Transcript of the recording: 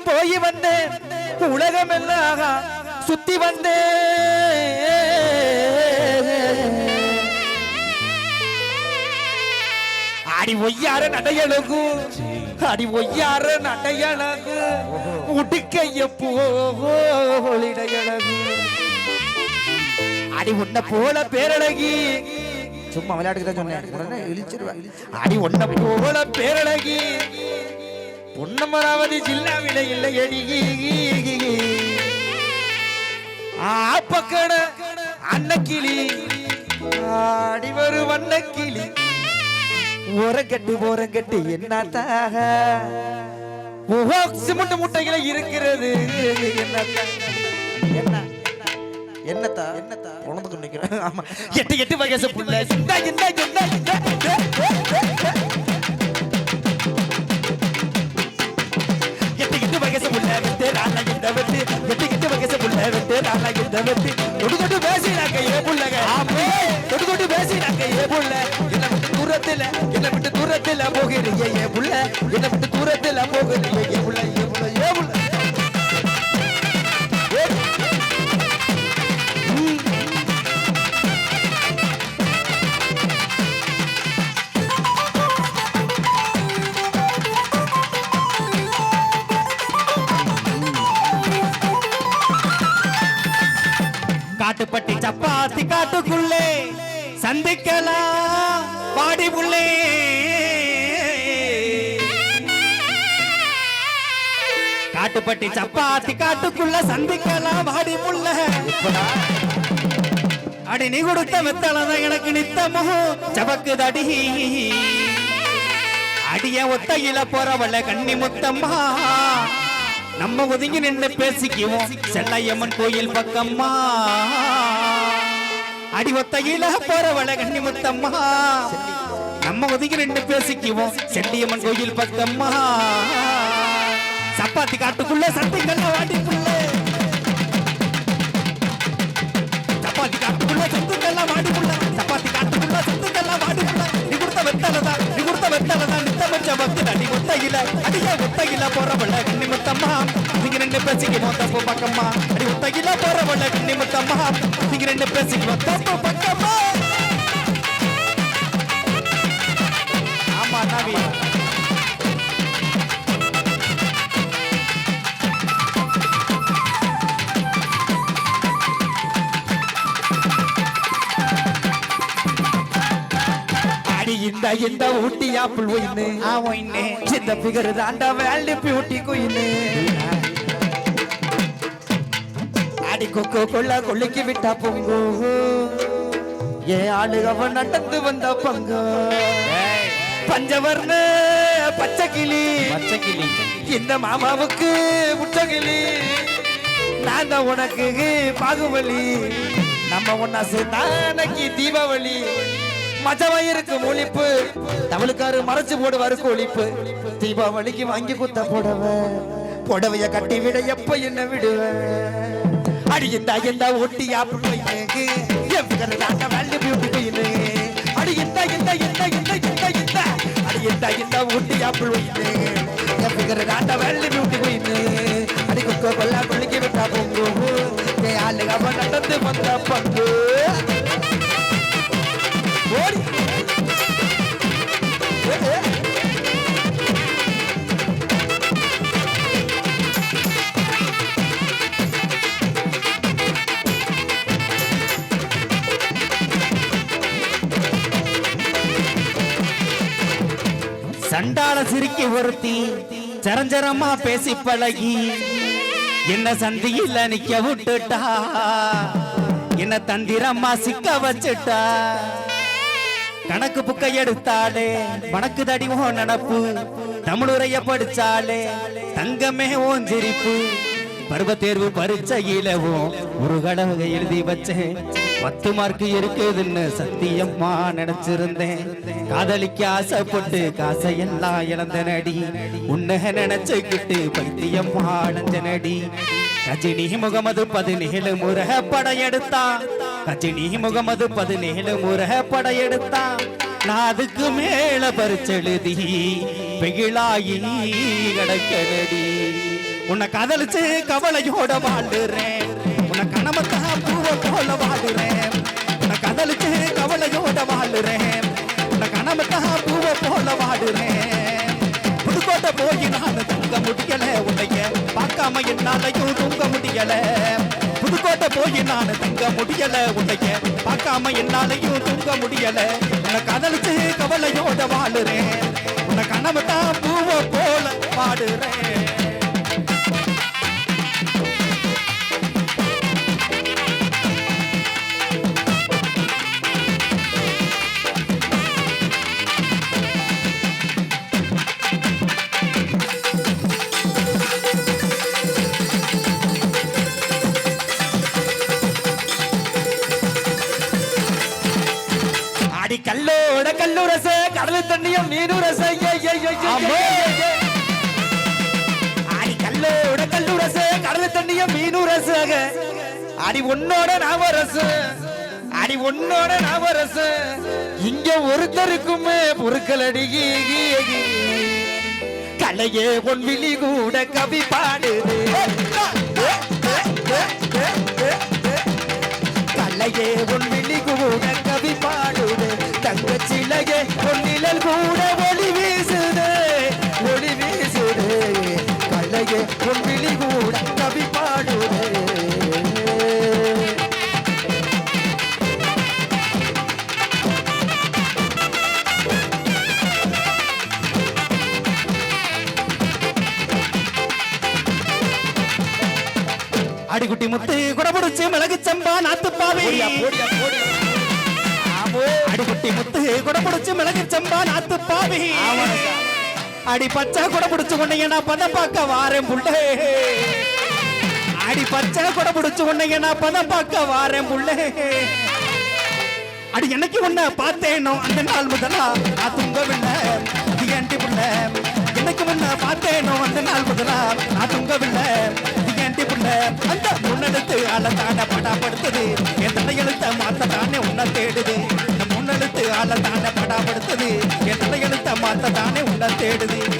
போய் வந்தேன். உலகமெல்லாம் சுத்தி வந்தேன். அடி ஒய்யார நடையழகு. அடி ஒய்யார நடையழகு. உடுக்கைய போலிடையழகு அடி உன்ன போல பேரழகி. சும்மா விளையாட்டுக்கு தான் சொன்னேன். அடி உன்ன போல பேரழகி. பொன்னமராவதி ஜில்லாவில இல்லை அடி ஆப்பக்கட அன்னக்கிளி. ஆடி வரு வண்ணக்கிளி ஓரங்கட்டு ஓரங்கட்டு என்னத்தாக? சிமெண்ட் முட்டைகளை இருக்கிறது. என்னத்தா என்ன? என்னத்தா? என்னத்தா? உணர்ந்து நினைக்கிறேன் ஆமா. எட்டு எட்டு வயசு புள்ள. இந்த இந்த இந்த காட்டுப்பட்டி சப்பாத்தி காட்டுக்குள்ளே சந்திக்கலாம். பாடி புள்ளே காட்டுப்பட்டி சப்பாத்தி காட்டுக்குள்ள சந்திக்கலாம். வாடி புள்ள அடி நீ கொடுத்த மெத்தலதான் எனக்கு நித்தமோ சபக்கு தடி அடிய ஒத்தையில போறவள கண்ணி முத்தம்மா. நம்ம ஒதுங்கி நின்று பேசிக்குவோம். செல்லையம்மன் கோயில் பக்கம்மா. அடி ஒத்தையில போறவள கண்ணி முத்தம்மா. நம்ம ஒதுங்கி நின்று பேசிக்குவோம். செல்லியம்மன் கோயில் பக்கம்மா. சப்பாத்தி காட்டுக்குள்ள சத்திங்கெல்லாம் வாடிக்குள்ளே. சப்பாத்தி காட்டுக்குள்ள சத்துக்கெல்லாம் வாடிக்குள்ள. சப்பாத்தி காட்டுக்குள்ள சத்துக்கெல்லாம் வாடிக்குள்ள. நீ கொடுத்த வெத்தலதா நீ கொடுத்த வெத்தலதா நித்த வச்ச பக்தி அடி ஒத்தையில அடிய ஒத்தையில போறவள கண்ணி முத்தம்மா நீங்க ரெண்டு பேசிக்குவோம் தப்பு பக்கம்மா அடி ஒத்தையில போறவள கண்ணி முத்தம்மா நீங்க ரெண்டு பேசிக்குவோம் தப்பு பக்கம்மா இந்த ஊட்டி ஆப்பிள் ஒயின்னு. இந்த பிகர் தாண்டா வேல்டி பியூட்டி குயின்னு. அடி கொக்கோ கொள்ள கொள்ளைக்கு விட்டா பொங்கு. ஏ ஆளுகவ நடந்து வந்த பங்கு. பஞ்சவர்ண பச்சை கிளி. பச்சை கிளி. இந்த மாமாவுக்கு முச்சகிளி நான் தான் உனக்கு பாகுபலி. நம்ம ஒன்னா சேர்ந்தானக்கு தீபாவளி. மஜவயிருக்கு முழிப்பு. தமிழுக்காரு மறைச்சு போடுவாரு ஒழிப்பு தீபாவளிக்கு வாங்கி குத்த புடவை. புடவைய கட்டி விட எப்ப என்ன விடுவேன் அடி இந்த இந்த ஒட்டி ஆப்பிள்ளைக்கு என் பிகர் தாண்ட வேல்டு பியூட்டி குயினு அடி இந்த இந்த இந்த இந்த இந்த இந்த அடி இந்த இந்த ஒட்டி ஆப்பிள் ஒயினு என் பிகர் தாண்ட வேல்டு பியூட்டி குயினு அடி குக்கோ கொல்லா குளிக்க விட்டா பொங்கு ஏ ஆளுக அவன் நடந்து வந்த பங்கு. சிரிக்கி ஒருத்தி சரஞ்சரமா பேசி பழகி என்ன சந்தியில நிக்க விட்டுட்டா? என்ன தந்திரமா சிக்க வச்சுட்டா? கணக்கு புக்க எடுத்தாலே வணக்கு தடிவோ நடப்பு தமிழுரைய படிச்சாலே தங்கமே ஓன் சிரிப்பு. பருவ தேர்வு பரீட்சையிலவும் ஒரு கடவுகை எழுதி வச்சேன். பத்து மார்க் இருக்குதுன்னு சத்தியம்மா நினைச்சிருந்தேன். காதலிக்க ஆசைப்பட்டு காசையெல்லாம் இழந்தனடி. உன்ன நினைச்சுக்கிட்டு பைத்தியம்மா அடைஞ்சனடி. கஜினி முகமது பதினேழு முறை படையெடுத்தான் கஜினி முகமது பதினேழு முறை படையெடுத்தான் நான் அதுக்கு மேல பரிச்செழுதி வெகிழாயி கிடக்கனடி. உன்னை காதலிச்சு கவலையோட வாழ்ந்துறேன் போல வாழுறேன். உன்னை காதலிச்சு கவலையோட வாழுறேன். உன்னை கனமத்தான் பூவை போல வாழுறேன். புதுக்கோட்டை போய் நான் தூங்க முடியல. உன்னைய பார்க்காம என்னாலையும் தூங்க முடியல. புதுக்கோட்டை போய் நான் தங்க முடியல. உன்னைய பார்க்காம என்னாலையும் தூங்க முடியல. உன்னை காதலிச்சு கவலையோட வாழுறேன். உன்னை கனவு பூவை போல வாடுறேன் கடல் தண்ணியும் மீனுரச அடி கல்லோட கல்லுரச கடல் தண்ணியும் மீனுரசக அடி உன்னோட நாமரசு அடி உன்னோட நாமரசு இங்க ஒருத்தருக்குமே பொருட்களடி கலையே பொன் விழி கூட கவி பாடுது கலையே உன் விழி கூட உன் விழி கூட கவி பாடுது. அடிக்குட்டி முத்து குடபுடிச்சு மிளகு சம்பா நாத்துப்பாவே. அடிக்குட்டி முத்து குடபுடிச்சு மிளகு சம்பா நாத்துப்பாவே. அடி பச்சை கூட பிடிச்சு கொண்டீங்கன்னா பதம் பார்க்க வாரேன் புள்ளே. அடி பச்சா கூட பிடிச்சு கொண்டீங்கன்னா பதம் பார்க்க வாரேன் புள்ளே. அடி என்னைக்கு உன்னை பார்த்தேனோ அந்த நாள் முதலா நான் தூங்கவில்லை. இது ஏன்டி புள்ள? என்னைக்கு உன்னை பார்த்தேனோ వేడిది